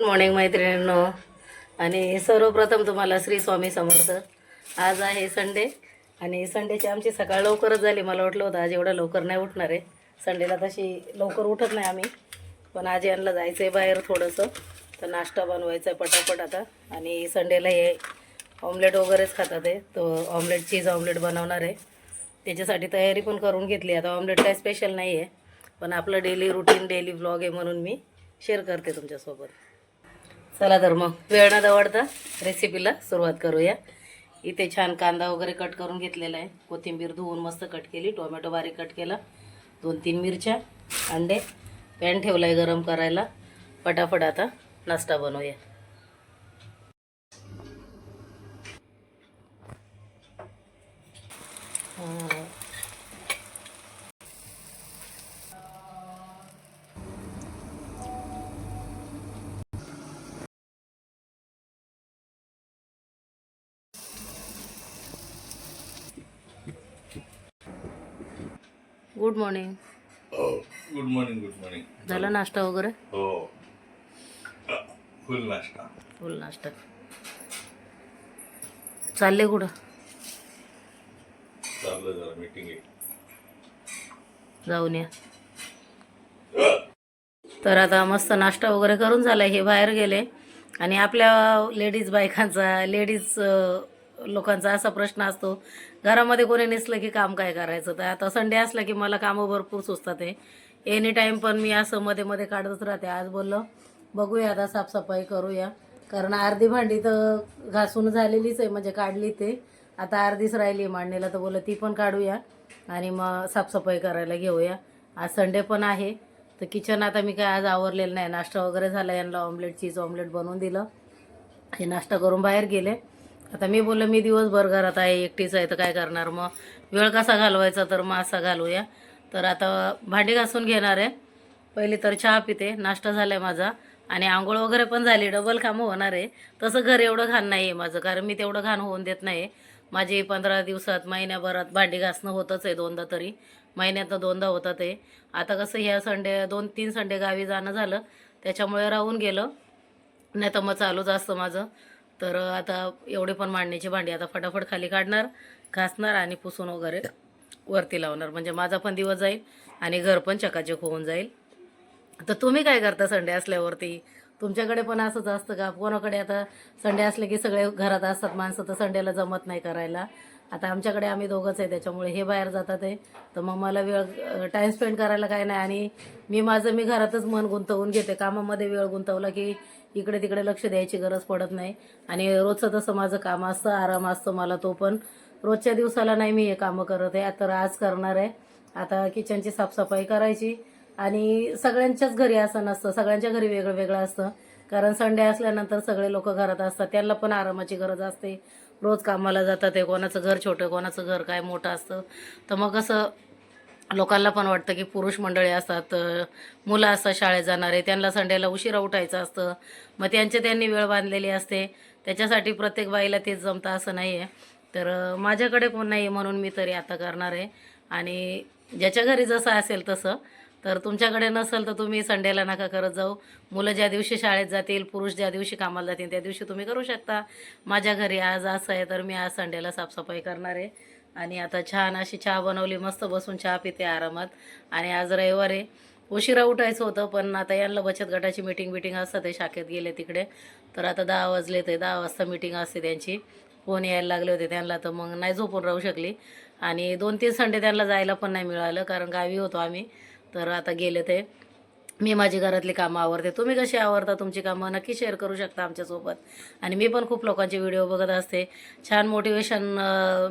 Morning मैत्रिणींनो. आणि सर्वप्रथम तुम्हाला श्री स्वामी समर्थ. आज आहे संडे आणि संडेची आमची सकाळ लवकरच झाली. मला वाटलं होतं आज एवढं लवकर नाही उठणार आहे. संडेला तशी लवकर उठत नाही आम्ही. पण आज यांना जायचं आहे बाहेर थोडंसं. तर नाश्ता बनवायचा आहे पटापट आता. आणि संडेला हे ऑमलेट वगैरेच खातात आहे तो ऑमलेट चीज ऑमलेट बनवणार आहे. त्याच्यासाठी तयारी पण करून घेतली. आता ऑमलेट काय स्पेशल नाही आहे पण आपलं डेली रुटीन डेली ब्लॉग आहे म्हणून मी शेअर करते तुमच्यासोबत. चला तर मग वेळ न दवडता रेसिपीला सुरुवात करूया. इथे छान कांदा वगैरे कट करून घेतलेला आहे. कोथिंबीर धुवून मस्त कट केली. टोमॅटो बारीक कट केला. दोन तीन मिरच्या अंडे पॅन ठेवला आहे गरम करायला. फटाफट आता नाश्ता बनवूया. हा. Good morning good morning good morning झाला नाश्ता वगैरे? हो. फुल नाश्ता. फुल नाश्ता. चालले कुठं? चाललं जरा मीटिंग आहे जाऊन या. तर आता मस्त नाश्ता वगैरे करून झाला हे बाहेर गेले. आणि आपल्या लेडीज बायकांचा लेडीज लोकांचा असा प्रश्न असतो घरामध्ये कोणी नसलं की काम काय करायचं? तर आता संडे असला की मला कामं भरपूर सुचतात आहे एनी टाईम पण मी असं मध्ये मध्ये काढतच राहते. आज बोललं बघूया आता साफसफाई करूया. कारण अर्धी भांडी तर घासून झालेलीच आहे म्हणजे काढली ते. आता अर्धीच राहिली आहे मांडणीला तर बोललं ती पण काढूया आणि मग साफसफाई करायला घेऊया. आज संडे पण आहे तर किचन आता मी काय आज आवरलेलं नाही. नाश्ता वगैरे झाला यांना ऑमलेट चीज ऑमलेट बनवून दिलं. हे नाश्ता करून बाहेर गेले. आता मी बोललं मी दिवसभर घरात आहे एकटीच आहे तर काय करणार? मग वेळ कसा घालवायचा तर मग असा घालूया. तर आता भांडी घासून घेणार आहे. पहिली तर चहा पिते नाश्ता झाला आहे माझा. आणि आंघोळ वगैरे पण झाली डबल कामं होणार आहे. तसं घर एवढं घाण नाही आहे माझं कारण मी तेवढं घाण होऊन देत नाही माझी पंधरा दिवसात महिन्याभरात भांडी घासणं होतंच आहे दोनदा तरी. महिन्यातनं दोनदा होतात आहे. आता कसं ह्या संडे दोन तीन संडे गावी जाणं झालं. त्याच्यामुळे राहून गेलं. नाही तर मग चालूच असतं माझं. तर आता एवढे पण मांडण्याची भांडी आता फटाफट खाली काढणार घासणार आणि पुसून वगैरे वरती लावणार. म्हणजे माझा पण दिवस जाईल आणि घर पण चकाचक होऊन जाईल. तर तुम्ही काय करता संडे असल्यावरती? तुमच्याकडे पण असंच असतं का? कोणाकडे आता संडे असले की सगळे घरात असतात माणसं तर संडेला जमत नाही करायला. आता आमच्याकडे आम्ही दोघंच आहे त्याच्यामुळे हे बाहेर जातात आहे. तर मग मला वेळ टाईम स्पेंड करायला काय नाही. आणि मी माझं मी घरातच मन गुंतवून घेते. कामामध्ये वेळ गुंतवला की इकडे तिकडे लक्ष द्यायची गरज पडत नाही. आणि रोजचं तसं माझं काम असतं आराम असतो मला तो पण. रोजच्या दिवसाला नाही मी हे कामं करत आहे. तर आज करणार आहे. आता किचनची साफसफाई करायची. आणि सगळ्यांच्याच घरी असं नसतं. सगळ्यांच्या घरी वेगळं वेगळं असतं. कारण संडे असल्यानंतर सगळे लोक घरात असतात. त्यांना पण आरामाची गरज असते. रोज कामाला जातात ते. कोणाचं घर छोटं कोणाचं घर काय मोठं असतं. तर मग असं लोकांना पण वाटतं की पुरुष मंडळी असतात मुलं असतात शाळेत जाणारे त्यांना संडेला उशिरा उठायचं असतं. मग त्यांचे त्यांनी वेळ बांधलेली असते. त्याच्यासाठी प्रत्येक बाईला तेच जमतं असं नाही आहे तर माझ्याकडे पण नाही आहे म्हणून मी तरी आता करणार आहे. आणि ज्याच्या घरी जसं असेल तसं. तर तुमच्याकडे नसेल तर तुम्ही संडेला नका करत जाऊ. मुलं ज्या दिवशी शाळेत जातील पुरुष ज्या दिवशी कामाला जातील त्या दिवशी तुम्ही करू शकता. माझ्या घरी आज असं आहे तर मी आज संडेला साफसफाई करणार आहे. आणि आता छान अशी चहा बनवली मस्त बसून चहा पिते आरामात. आणि आज रविवार आहे. उशिरा उठायचं होतं पण आता यांना बचत गटाची मीटिंग बिटिंग असतं ते शाखेत गेले तिकडे. तर आता दहा वाजले ते दहा वाजता मीटिंग असते त्यांची. फोन यायला लागले होते त्यांना तर मग नाही झोपून राहू शकली. आणि दोन तीन संडे त्यांना जायला पण नाही मिळालं कारण गावी होतो आम्ही. तर आता गेले ते. मी माझी घरातली कामं आवरते. तुम्ही कशी आवरता तुमची कामं? नक्की शेअर करू शकता आमच्यासोबत. आणि मी पण खूप लोकांचे व्हिडिओ बघत असते. छान मोटिवेशन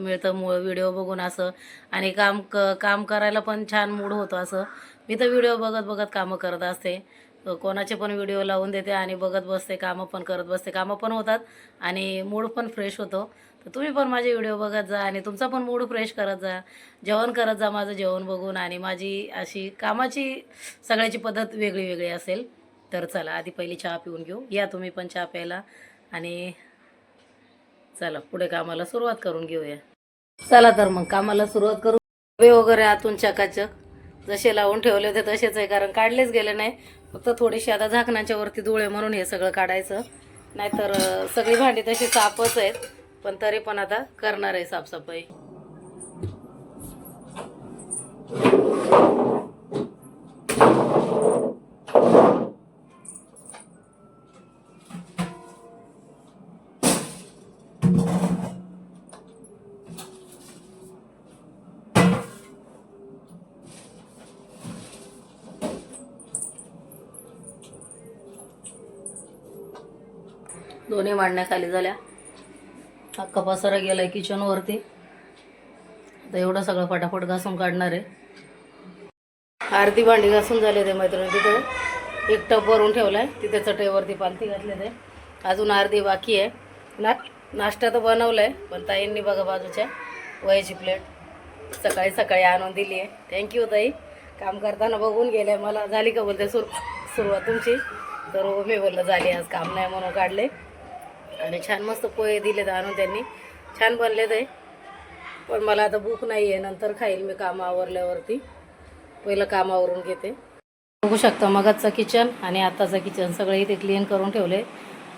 मिळतं मु व्हिडिओ बघून असं. आणि काम क काम करायला पण छान मूड होतो असं. मी तर व्हिडिओ बघत बघत कामं करत असते. कोणाचे पण व्हिडिओ लावून देते आणि बघत बसते. कामं पण करत बसते. कामं पण होतात आणि मूड पण फ्रेश होतो. तर तुम्ही पण माझे व्हिडिओ बघत जा आणि तुमचा पण मूड फ्रेश करत जा. जेवण करत जा माझं जेवण बघून आणि माझी अशी कामाची सगळ्याची पद्धत वेगळी वेगळी असेल तर चला आधी पहिली चहा पिऊन घेऊ. या तुम्ही पण चहा प्यायला आणि चला पुढे कामाला सुरुवात करून घेऊया. चला तर मग कामाला सुरुवात करू. डबे वगैरे आतून चकाचक. जसे लावून ठेवले होते तसेच आहे कारण काढलेच गेले नाही. फक्त थोडीशी आता झाकणाच्या वरती धुळे म्हणून हे सगळं काढायचं. नाहीतर सगळी भांडी तशी साफच आहेत. पण तरी पण आता करणार आहे साफसफाई. दोन्ही मांडण्या खाली झाल्या. अख्खा पसारा गेलाय किचनवरती आता एवढं सगळं फटाफट घासून काढणार आहे. अर्धी भांडी घासून झाले ते मैत्रिणी तिथे. एक टप भरून ठेवलाय. तिथे चटईवरती पालथी घातले ते अजून अर्धी बाकी आहे. ना नाश्ता तर बनवलाय पण ताईंनी बघा बाजूच्या वयाची प्लेट सकाळी सकाळी आणून दिली आहे. थँक्यू ताई. काम करताना बघून गेले मला. झाली का बोलते सुर सुरुवात तुमची? तर हो, मी बोललं झाली आज. काम नाही म्हणून काढले. आणि छान मस्त पोहे दिलेत आणून त्यांनी. छान बनले ते पण मला आता भूक नाही आहे नंतर खाईल मी काम आवरल्यावरती. पहिलं कामावरून घेते. बघू शकता मगाचं किचन आणि आत्ताचं किचन सगळे इथे क्लीन करून ठेवले.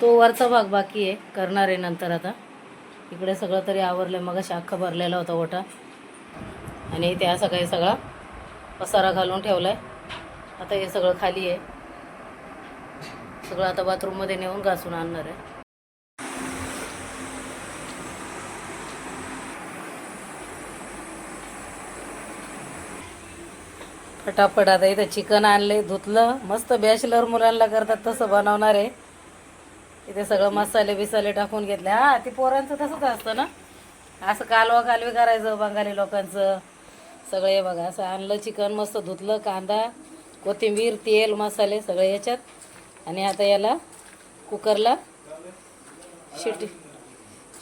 तो वरचा भाग बाकी आहे करणार आहे नंतर आता. इकडे सगळं तरी आवरलं मग अख्खा भरलेला होता ओटा. आणि इथे असं काही सगळा पसारा घालून ठेवला आहे आता हे सगळं खाली आहे. सगळं आता बाथरूममध्ये नेऊन घासून आणणार आहे. फटाफट आता इथं चिकन आणले धुतलं मस्त बॅचलर मुलांना करतात तसं बनवणार आहे. इथे सगळं मसाले बिसाले टाकून घेतले. हा ती पोरांचं तसंच असतं ना? असं कालवा कालवी करायचं बंगाली लोकांचं. सगळं हे बघा असं आणलं चिकन मस्त धुतलं कांदा कोथिंबीर तेल मसाले सगळे याच्यात. आणि आता याला कुकरला शिट्टी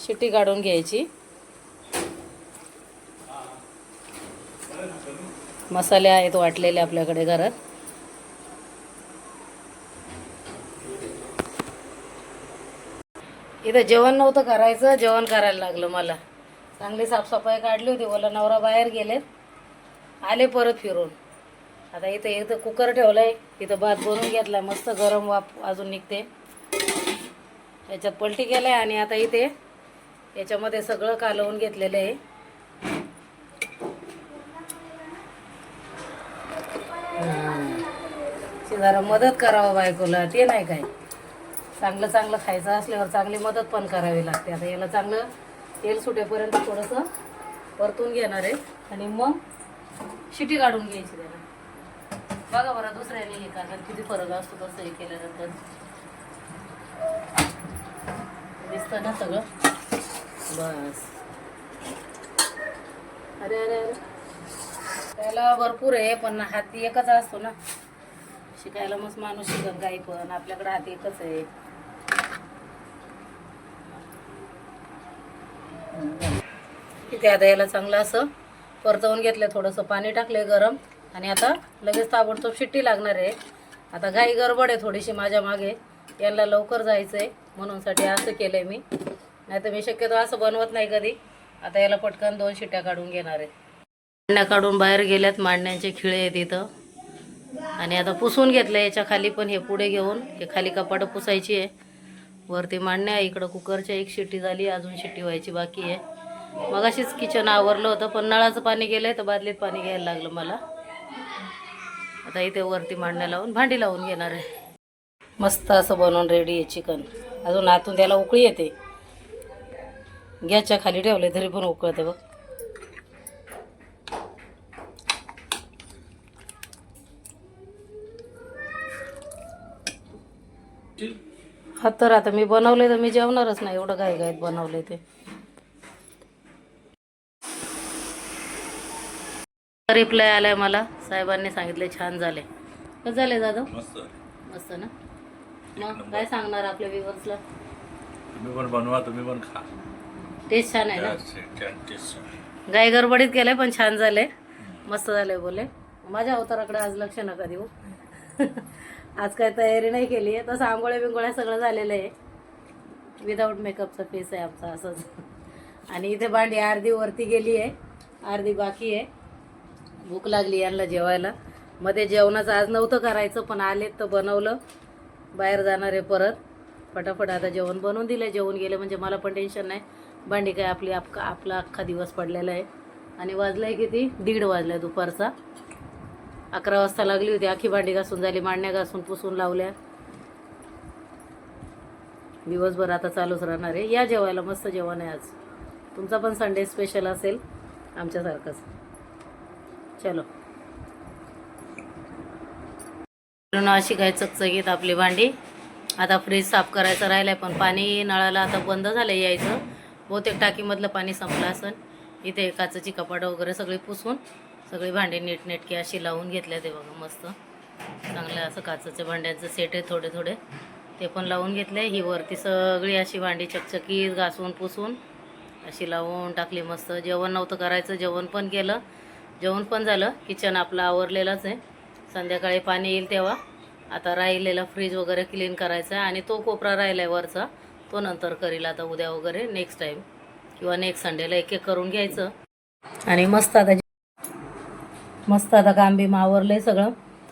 शिट्टी काढून घ्यायची. मसाले आहेत वाटलेले आपल्याकडे घरात. इथं जेवण नव्हतं करायचं जेवण करायला लागलं मला. चांगली साफसफाई काढली होती मला नवरा बाहेर गेले. आले परत फिरून. आता इथं इथं कुकर ठेवलाय इथं भात बनवून घेतलाय मस्त गरम वाफ अजून निघते. याच्यात पलटी केलाय आणि आता इथे याच्यामध्ये सगळं कालवून घेतलेलं आहे. जरा मदत करावं बायकोला ते नाही काय चांगलं चांगलं खायचं असल्यावर चांगली मदत पण करावी लागते. आता याला चांगलं तेल सुटेपर्यंत थोडंसं परतून घेणार आहे. आणि मग शिटी काढून घ्यायची त्याला. बघा बरं दुसऱ्याने हे कारण किती फरक असतो तसं हे केल्यानंतर. दिसतं ना सगळं? बस. अरे अरे अरे. त्याला भरपूर आहे पण हाती एकच असतो ना. शिकायला मग माणूस शिकत गाई पण आपल्याकडे हात एकच आहे. तिथे आता याला चांगलं असं परतवून घेतलं थोडंसं पाणी टाकलंय गरम. आणि आता लगेच ताबडतोब शिट्टी लागणार आहे. आता घाई गडबड आहे थोडीशी माझ्या मागे. यांना लवकर जायचं आहे म्हणूनसाठी असं केलंय मी. नाही तर मी शक्यतो असं बनवत नाही कधी. आता याला पटकन दोन शिट्ट्या काढून घेणार आहे. मांडण्या काढून बाहेर गेल्यात मांडण्यांचे खिळे आहेत इथं. आणि आता पुसून घेतलं याच्या खाली पण हे पुढे घेऊन हे खाली कपाटं पुसायची आहे. वरती मांडण्या आहे इकडं कुकरच्या एक शिट्टी झाली अजून शिट्टी व्हायची बाकी आहे. मग अशीच किचन आवरलं होतं पण नळाचं पाणी गेलंय तर बादलीत पाणी घ्यायला लागलं मला. आता इथे वरती मांडण्या लावून भांडी लावून घेणार आहे. मस्त असं बनवून रेडी आहे चिकन अजून आतून त्याला उकळी येते. गॅसच्या खाली ठेवले तरी पण उकळते बघ. हा तर आता मी बनवले तर मी जेवणारच नाही एवढं घाई घाईत बनवले ते. रिप्लाय आलाय मला साहेबांनी सांगितले छान झाले. कसं झाले दादा? मस्त. मस्त ना? मग काय सांगणार आपल्या व्ह्युअर्सला तुम्ही पण बनवा तुम्ही पण खा. टेस्ट छान आहे ना. गाई गडबडीत केलंय पण छान झाले मस्त झाले बोले. माझ्या अवताराकडे आज लक्ष नका देऊ. आज काय तयारी नाही केली आहे. तसं आंघोळ्या बिंगोळ्या सगळं झालेलं आहे. विदाऊट मेकअपचा फेस आहे आमचा असंच. आणि इथे भांडी अर्धी वरती गेली आहे. अर्धी बाकी आहे. भूक लागली यांना जेवायला. मध्ये जेवणाचं आज नव्हतं करायचं पण आले तर बनवलं. बाहेर जाणार आहे परत. फटाफट आता जेवण बनवून दिलं जेवून गेले म्हणजे मला पण टेन्शन नाही. भांडी काय आपली आप आपला अख्खा दिवस पडलेला आहे. आणि वाजलं आहे किती? दीड वाजलाय दुपारचा. अकरा वाजता लागली होती. आखी भांडी घासून झाली मांडण्या घासून पुसून लावल्या. दिवसभर आता चालूच राहणार आहे. या जेवायला मस्त जेवण आहे आज. तुमचा पण संडे स्पेशल असेल आमच्यासारखंच. चलो. अशी काय चकचकीत आपली भांडी. आता फ्रीज साफ करायचं राहिलं आहे पण पाणी नळाला आता बंद झालं यायचं. बहुतेक टाकीमधलं पाणी संपलं असेल इथे काचेची कपाटं वगैरे सगळी पुसून. सगळी भांडी नीटनेटकी अशी लावून घेतल्या ते बघा मस्त. चांगलं असं काचेच्या भांड्यांचं सेट आहे थोडे थोडे. ते पण लावून घेतले. ही वरती सगळी अशी भांडी चकचकीत घासून पुसून अशी लावून टाकली मस्त. जेवण नव्हतं करायचं जेवण पण केलं. जेवण पण झालं. किचन आपलं आवरलेलंच आहे. संध्याकाळी पाणी येईल तेव्हा. आता राहिलेला फ्रीज वगैरे क्लीन करायचा आहे आणि तो कोपरा राहिला आहे वरचा. तो नंतर करील आता उद्या वगैरे नेक्स्ट टाईम किंवा नेक्स्ट संडेला एक एक करून घ्यायचं. आणि मस्त आता मस्त आता काम बी आवरलं सगळं.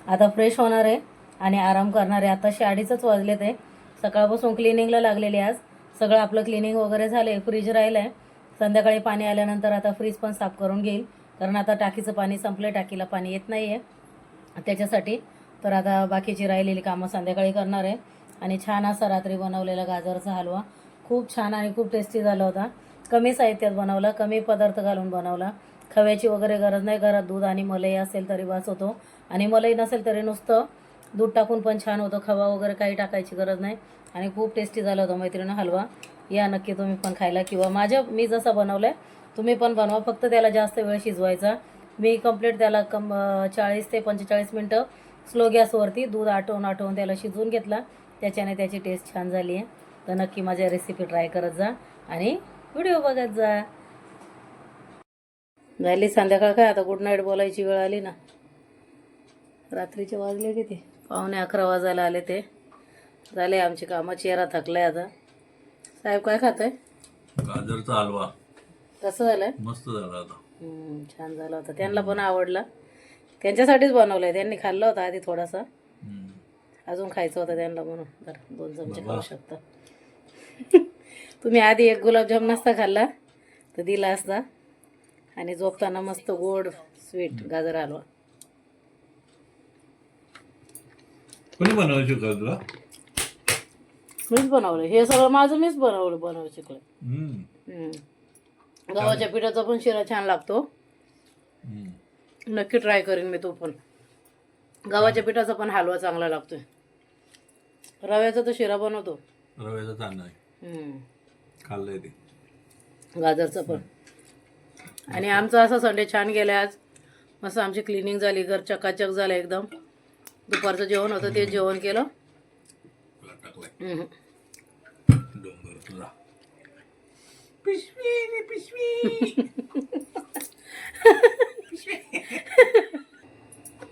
आता फ्रेश होणार आहे आणि आराम करणार आहे. आताशी अडीचच वाजलेत आहे. सकाळपासून क्लिनिंगला लागलेली आज. सगळं आपलं क्लिनिंग वगैरे झालं आहे फ्रीज राहिलं आहे संध्याकाळी पाणी आल्यानंतर आता फ्रीज पण साफ करून घेईल. कारण आता टाकीचं पाणी संपलं टाकीला पाणी येत नाही आहे त्याच्यासाठी तर आता बाकीची राहिलेली कामं संध्याकाळी करणार आहे. आणि छान असा रात्री बनवलेला गाजरचा हलवा. खूप छान आणि खूप टेस्टी झाला होता. कमी साहित्यात बनवला. कमी पदार्थ घालून बनवला. खव्याची वगैरे गरज नाही. घरात दूध आणि मलई असेल तरी वास होतो. आणि मलई नसेल तरी नुसतं दूध टाकून पण छान होतं. खवा वगैरे काही टाकायची गरज नाही. आणि खूप टेस्टी झाला होता मैत्रिणी हलवा. या नक्की तुम्ही पण खायला किंवा माझ्या मी जसा बनवलं आहे तुम्ही पण बनवा. फक्त त्याला जास्त वेळ शिजवायचा. मी कंप्लीट त्याला कम चाळीस ते पंचेचाळीस मिनटं स्लो गॅसवरती दूध आटवून आटवून त्याला शिजवून घेतला. त्याच्याने त्याची टेस्ट छान झाली आहे तर नक्की माझ्या रेसिपी ट्राय करत जा आणि व्हिडिओ बघत जा. झाली संध्याकाळ काय? आता गुड नाईट बोलायची वेळ आली ना. रात्रीचे वाजले किती? पावणे अकरा वाजायला आले ते. झाले आमची कामं चेहरा थकलाय आता. साहेब काय खात आहे गाजरचा हलवा. कसं झालंय? मस्त झाला आता. छान झाला होता. त्यांना पण आवडला. त्यांच्यासाठीच बनवलंय. त्यांनी खाल्लं होतं आधी थोडासा. अजून खायचं होतं त्यांना म्हणून. तर दोन चमचे. खाऊ शकता. तुम्ही आधी एक गुलाबजाम नसता खाल्ला तर दिला असता. आणि झोपताना मस्त गोड स्वीट गाजर हलवा. कोणी बनवायची का तुला? मीच बनवलं हे सगळं माझं मीच बनवलं बनवू शिकलं हम्म. हम्म. गव्हाच्या पिठाचा पण शिरा छान लागतो. हम्म. नक्की ट्राय करेन मी तो पण. गव्हाच्या पिठाचा पण हलवा चांगला लागतोय. रव्याचा तर शिरा बनवतो. रव्याचा तांदूळ आहे. हम्म. खाल्लंय ते. गाजरचं पण. आणि आमचा असा संडे छान गेला आज. मस्त आमची क्लिनिंग झाली घर चकाचक झालं एकदम. दुपारचं जेवण होतं ते जेवण केलं.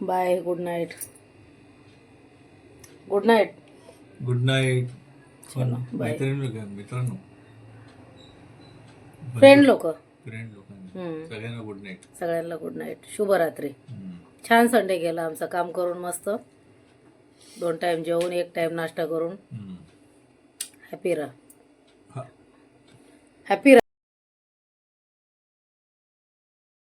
Bye good night good night good night का मित्रांनो. फ्रेंड लोक. फ्रेंड लोकांना. हम्म. सगळ्यांना गुड नाईट सगळ्यांना गुड नाईट शुभरात्री. छान संडे गेला आमचा. काम करून मस्त. दोन टाइम जेवून एक टाइम नाश्ता करून. हॅपी राहा. हॅपी